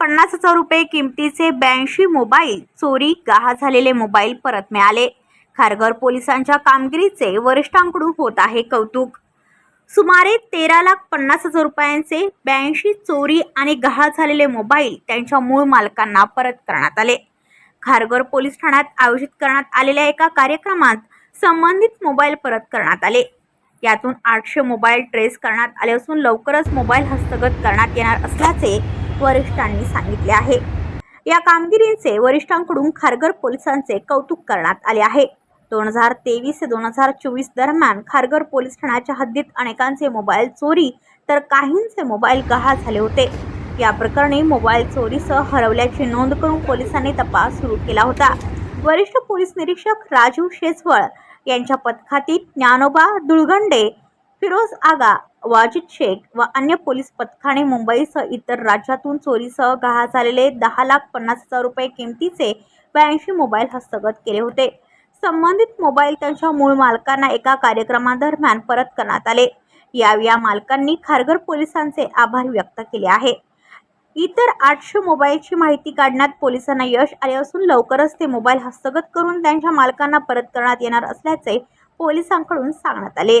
पन्नास हजार रुपये किमतीचे ब्याऐंशी मोबाईल चोरी गहा झालेले मोबाईल परत मिळाले. खारघर पोलिसांच्या कामगिरीचे वरिष्ठांकडून होत आहे कौतुक. सुमारे तेरा लाख पन्नास हजार रुपयांचे ब्याऐंशी चोरी आणि गहाळ झालेले मोबाईल त्यांच्या मूळ मालकांना परत करण्यात आले. खारघर पोलीस ठाण्यात आयोजित करण्यात आलेल्या एका कार्यक्रमात संबंधित मोबाईल परत करण्यात आले. यातून आठशे मोबाईल ट्रेस करण्यात आले असून लवकरच मोबाईल हस्तगत करण्यात येणार असल्याचे वरिष्ठांनी सांगितले आहे. या कामगिरींचे वरिष्ठांकडून खारघर पोलिसांचे कौतुक करण्यात आले आहे. दोन हजार तेवीस ते दोन हजार चोवीस दरम्यान खारघर पोलीस ठाण्याच्या हद्दीत अनेकांचे मोबाईल चोरी तर काहींचे मोबाईल गहाळ झाले होते. या प्रकरणी मोबाईल चोरीसह हरवल्याची नोंद करून पोलिसांनी तपास सुरू केला होता. वरिष्ठ पोलीस निरीक्षक राजू शेजवळ यांच्या पथकातील ज्ञानोबा दुळगंडे फिरोज आगा वाजिद शेख व अन्य पोलीस पथकाने मुंबईसह इतर राज्यातून चोरीसह गहा झालेले दहा लाख पन्नास हजार रुपये किमतीचे ब्याऐंशी मोबाईल हस्तगत केले होते. संबंधित मोबाईल त्यांच्या मूळ मालकांना एका कार्यक्रमादरम्यान परत करण्यात आले. या या मालकांनी खारघर पोलिसांचे आभार व्यक्त केले आहे. इतर आठशे मोबाईलची माहिती काढण्यात पोलिसांना यश आले असून लवकरच ते मोबाईल हस्तगत करून त्यांच्या मालकांना परत करण्यात येणार असल्याचे पोलिसांकडून सांगण्यात आले.